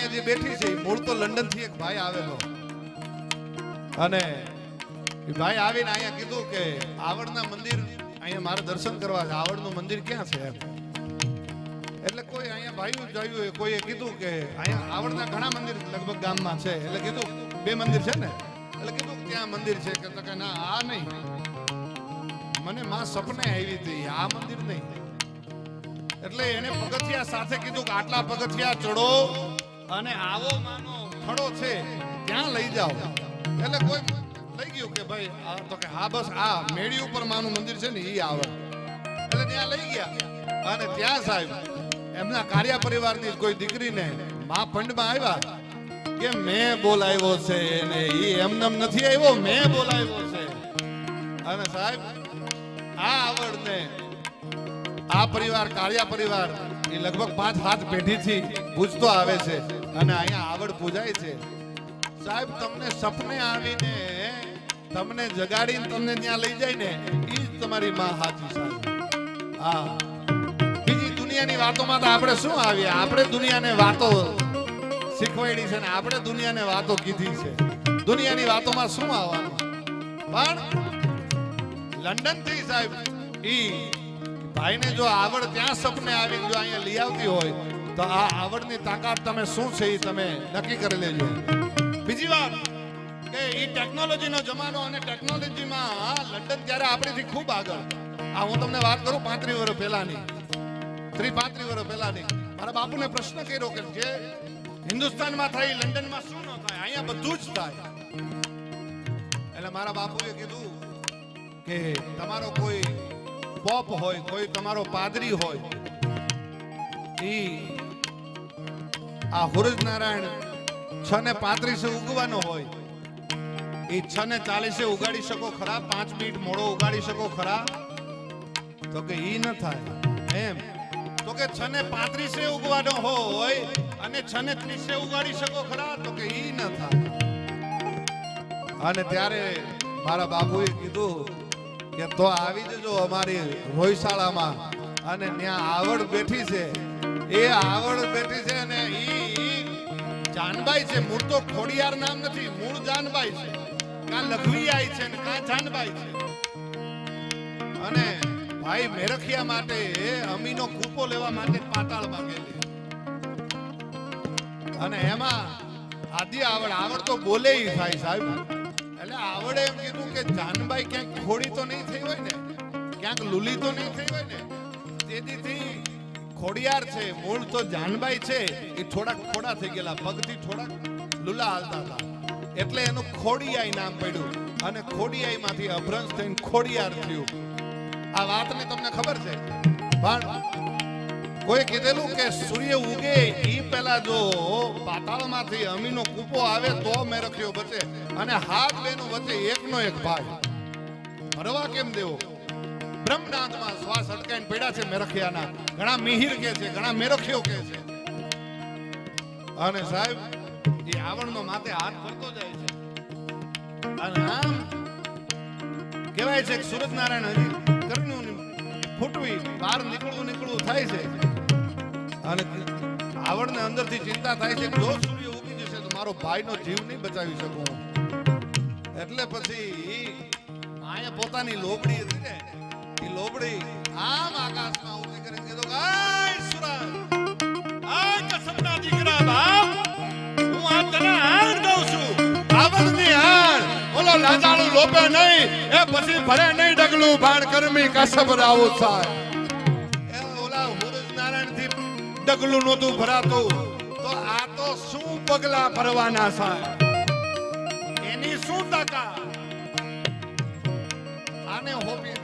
અહીંયા જે બેઠી છે મૂળ તો લંડનથી એક ભાઈ આવેલો. અને ભાઈ આવીને અહીંયા કીધું કે આવડના મંદિર, અહીંયા મારે દર્શન કરવા છે. આવડનું મંદિર ક્યાં છે એમ? એટલે કોઈ અહીંયા ભાઈઓ જોયું કોઈએ કીધું કે અહીંયા આવડના ઘણા મંદિર લગભગ ગામમાં છે. એટલે કીધું, બે મંદિર છે ને? એટલે કીધું, ત્યાં મંદિર છે. કે કે ના, આ નહીં. મને માં સપને આવી હતી, આ મંદિર નહીં. એટલે એને પગથિયા સાથે કીધું કે આટલા પગથિયા ચડો. અને આવો માનો થડો છે ત્યાં લઈ જાઓ? એટલે કોઈ લઈ ગયું કે ભાઈ તો કે હા, બસ આ મેળી ઉપર માનું મંદિર છે ને એ આવે. એટલે ત્યાં લઈ ગયા. અને ત્યાં સાહેબ, એમના કાર્ય પરિવારની કોઈ દીકરીને મા ફંડમાં આવ્યા કે મેં બોલાવ્યો છે એને એ એમનેમ નથી આવ્યો, મેં બોલાવ્યો છે. અને સાહેબ, આ આવડને આ પરિવાર કાળિયા પરિવાર એ લગભગ પાંચ હાથ પેઢીથી પૂછતો આવે છે અને અહીંયા આવડ પૂજાય છે. સાહેબ, તમને સપને આવીને, તમને જગાડીને તમને ત્યાં લઈ જાય ને એ જ તમારી માં હાજી સાહેબ. હા. બીજી દુનિયાની વાતોમાં તો આપણે શું આવીએ? આપણે દુનિયાને વાતો શીખવાડી છે ને આપણે દુનિયાને વાતો કીધી છે. દુનિયાની વાતોમાં શું આવવાનું? પણ લંડનથી સાહેબ, ઈ ભાઈને જો આવડ ત્યાં સપને આવી જો અહીંયા લઈ આવતી હોય તો આ આવડની તાકાત તમે શું છે એ તમે નક્કી કરી લેજો. બીજી વાત કે એ ટેકનોલોજીનો જમાનો અને ટેકનોલોજીમાં લંડન ત્યારે આપણીથી ખૂબ આગળ. આ હું તમને વાત કરું પાંત્રીસ વર્ષ પહેલાની. ત્રી પાંત્રીસ વર્ષ પહેલાની. મારા બાપુને પ્રશ્ન કર્યો કે જે હિન્દુસ્તાનમાં થાય, લંડનમાં શું ન થાય? અહીંયા બધું જ થાય. એટલે મારા બાપુએ કીધું કે તમારો કોઈ પોપ હોય, કોઈ તમારો પાદરી હોય આ હુરજ નારાયણ છ ને પાંત્રીસે ઉગવાનો હોય. એ છ ને ચાલીસે ઉગાડી શકો ખરા, પાંચ મિનિટ મોડો ઉગાડી શકો ખરા. તો કે ઈ ન થાય. એમ. તો કે છ ને પાંત્રીસે ઉગવાનો હોય અને છ ને ત્રીસે ઉગાડી શકો ખરા, તો કે ઈ ન થાય. અને ત્યારે મારા બાપુએ કીધું કે તો આવી જજો અમારી રોયશાળામાં. અને ત્યાં આવડ બેઠી છે. એ આવડ બેઠી છે અને ઈ જાનબાઈ છે. મૂળ તો ખોડિયાર નામ નથી, મૂળ જાનબાઈ છે. કા લખવી આઈ છે ને કા જાનબાઈ છે. અને ભાઈ મેરખિયા માટે અમીનો કૂપો લેવા માટે પાતાળમાં ગયેલી. અને એમાં આદિ આવડ આવડ તો બોલે થાય સાહેબ. એટલે આવડે એમ કીધું કે જાનબાઈ ક્યાંક ખોડી તો નહીં થઈ હોય ને, ક્યાંક લુલી તો નહીં થઈ હોય ને, તેથી ખોડિયાર છે, મૂળ તો જાનબાઈ છે, એ થોડાક ખોડા થઈ ગયેલા પગથી થોડાક લુલા હાલતા હતા. એટલે એનું ખોડિયાઈ નામ પડ્યું અને ખોડિયાઈ માંથી અભ્રંશ થઈને ખોડિયાર થયું. આ વાતને તમને ખબર છે? પણ કોઈ કીધેલું કે સૂર્ય ઉગે એ પેલા જો પાતાળમાંથી અમીનો કૂપો આવે તો મેં રખ્યો બચે. અને હાથ બેનો વચ્ચે એકનો એક ભાગ. મરવા કેમ દેવો? બ્રહ્મનાથમાં શ્વાસ અટકાઈને પડ્યા છે મેરખિયાના. ઘણા મિહિર કે છે, ઘણા મેરખિયો કે છે. અને સાહેબ, એ આવણનો માથે હાથ ફરતો જાય છે. અને આમ કહેવાય છે કે સૂરજનારાયણ હજી કરણું ફૂટવી, બહાર નીકળવું નીકળવું થાય છે. અને આવડને અંદરથી ચિંતા થાય છે જો સૂર્ય ઉગી જશે તો મારો ભાઈનો જીવ નહીં બચાવી શકું. એટલે પછી અહીંયા પોતાની લોબડી હતી ને એ લોબડી આમ આકાશમાં ઊંચી કરી કીધું આય સૂરજ આય કસમના દીકરા બાપ, હું આ તને હાર દઉં છું. આવડની હાર. ઓલો લાજાળુ લોપે નહીં, એ પછી ભરે નહીં ડગલું. ભાણ કરમી કસબ રાવો સાહેબ ડગલું નહોતું ભરાતું. તો આ તો શું પગલા ભરવાના સાહેબ એની શું તાકાત? આને હોપી